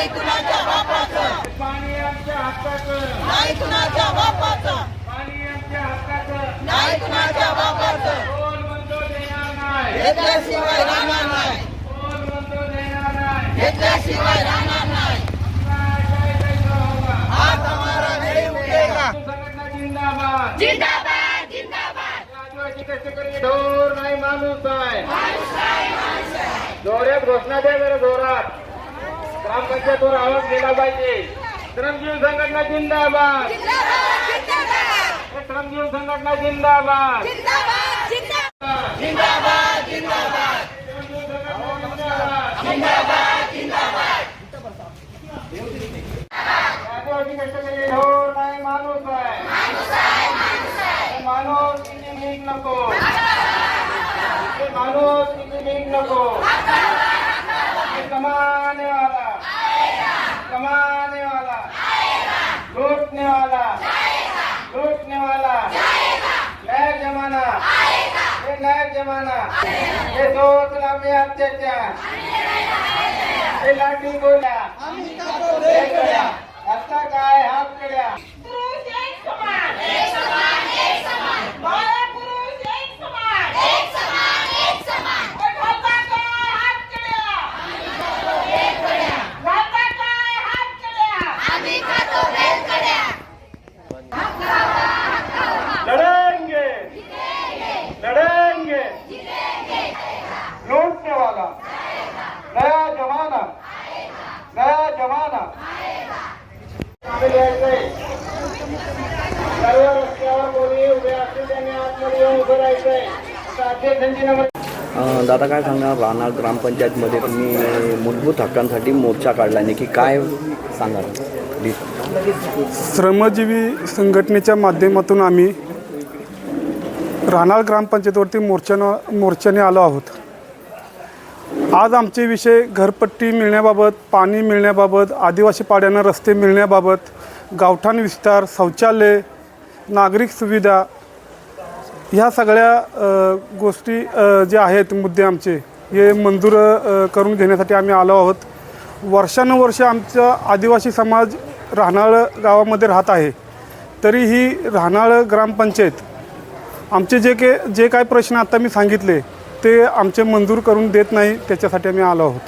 नाही कुणाच्या बापाचं. पाणी आमच्या हक्काचं. नाही कुणाच्या बापाचं. पाणी आमच्या हक्काचं. नाही कुणाच्या बापाचं. कोण म्हणतो देणार नाही? घेतल्याशिवाय राहणार नाही. कोण म्हणतो देणार नाही? घेतल्याशिवाय राहणार नाही. काय काय कैसा होगा हात हमारा नहीं उठेगा. संघटना जिंदाबाद जिंदाबाद. जिंदाबाद आदिवासी कष्टकरी ढोर नाही माणूस आहे. जोरात घोषणा द्या जरा जोरात. ग्रामपंचायतवर आवाज गेला पाहिजे. श्रमजीव संघटना जिंदाबाद. श्रमजीव संघटना जिंदाबाद. जिंदाबाद जिंदाबाद. नाही माणूस आहे. हे माणूस किती मीठ नको. हे माणूस किती मीठ नको. हे कमाने वाला कमाने वाला लूटने वाला लूटने वाला नया जमाना. ये नया जमाना. ये सोच लांबी अत्याचार हे लाठी गोल्या हे आता काय हात कड्या जमाना आम्ही लिहायचंय. सर्व रस्त्यावर कोणी उभे असतील त्यांनी आतमध्ये येऊन उभं राहायचंय आता अध्यक्षांची नंबर अं, दादा काय सांगा राहणार ग्रामपंचायतमध्ये तुम्ही मूलभूत हक्कांसाठी मोर्चा काढला नाही की काय सांगाल प्लीज. श्रमजीवी संघटनेच्या माध्यमातून आम्ही राहणार ग्रामपंचायतवरती मोर्चानं मोर्चाने आलो आहोत. आज आमचे विषय घरपट्टी मिळण्याबाबत पाणी मिळण्याबाबत आदिवासी पाड्यांना रस्ते मिळण्याबाबत गावठाण विस्तार शौचालय नागरिक सुविधा ह्या सगळ्या गोष्टी जे आहेत मुद्दे आमचे हे मंजूर करून घेण्यासाठी आम्ही आलो आहोत. वर्षानुवर्ष आमचा आदिवासी समाज राहणाळ गावामध्ये राहत आहे. तरीही राहणाळ ग्रामपंचायत आमचे जे के जे काय प्रश्न आता मी सांगितले ते आमचे मंजूर करून देत नाही त्याच्यासाठी आम्ही आलो आहोत.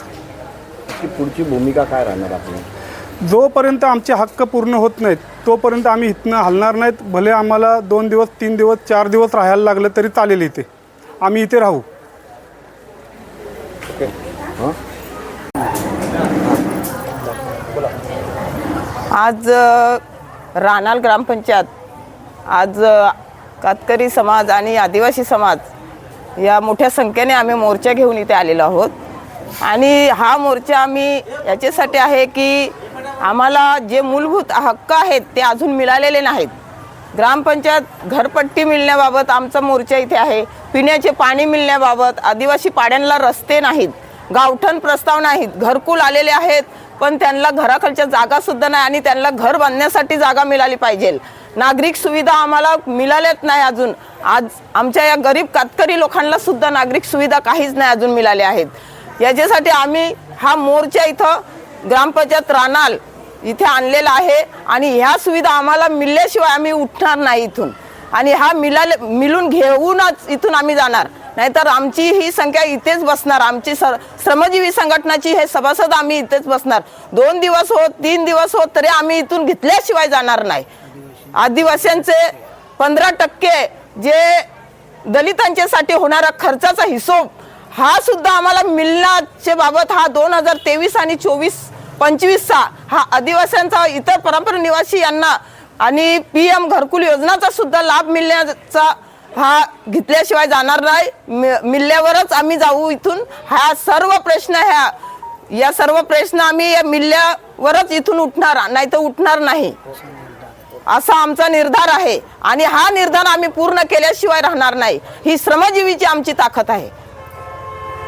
की पुढची भूमिका काय राहणार आपली? जोपर्यंत आमचे हक्क पूर्ण होत नाहीत तोपर्यंत आम्ही इथनं हलणार नाहीत. भले आम्हाला दोन दिवस तीन दिवस चार दिवस राहायला लागलं तरी चालेल इथे. आम्ही इथे राहू. ओके. हां? आज अ, रानाल ग्रामपंचायत आज अ, कातकरी समाज आणि आदिवासी समाज या मोठ्या संख्येने आम्ही मोर्चा घेऊन इथे आलेलो आहोत. आणि हा मोर्चा आम्ही याच्यासाठी आहे की आम्हाला जे मूलभूत हक्क आहेत ते अजून मिळालेले नाहीत. ग्रामपंचायत घरपट्टी मिळण्याबाबत आमचा मोर्चा इथे आहे. पिण्याचे पाणी मिळण्याबाबत आदिवासी पाड्यांना रस्ते नाहीत. गावठण प्रस्ताव नाहीत. घरकुल आलेले आहेत पण त्यांना घराखालच्या जागासुद्धा नाही आणि त्यांना घर बांधण्यासाठी जागा मिळाली पाहिजे. नागरिक सुविधा आम्हाला मिळाल्याच नाही अजून. आज आमच्या या गरीब कातकरी लोकांना सुद्धा नागरिक सुविधा काहीच नाही अजून मिळाल्या आहेत. याच्यासाठी आम्ही हा मोर्चा इथं ग्रामपंचायत रानाल इथे आणलेला आहे आणि ह्या सुविधा आम्हाला मिळल्याशिवाय आम्ही उठणार नाही इथून. आणि हा मिळाले मिळून घेऊनच इथून आम्ही जाणार. नाहीतर आमची ही संख्या इथेच बसणार. आमची सर श्रमजीवी संघटनाची हे सभासद आम्ही इथेच बसणार. दोन दिवस होत तीन दिवस होत तरी आम्ही इथून घेतल्याशिवाय जाणार नाही. आदिवासींचे पंधरा टक्के जे दलितांच्यासाठी होणारा खर्चाचा हिशोब हा सुद्धा आम्हाला मिळण्याचे बाबत हा दोन हजार तेवीस आणि चोवीस पंचवीसचा हा आदिवासींचा इतर परंपरा निवासी यांना आणि पी एम घरकुल योजनाचा सुद्धा लाभ मिळण्याचा हा घेतल्याशिवाय जाणार नाही. मि- मिळल्यावरच आम्ही जाऊ इथून. हा सर्व प्रश्न ह्या या सर्व प्रश्न आम्ही या मिळल्यावरच इथून उठणार नाही तर उठणार नाही. असा आमचा निर्धार आहे. आणि हा निर्धार आम्ही पूर्ण केल्याशिवाय राहणार नाही. ही श्रमजीवीची आमची ताकद आहे.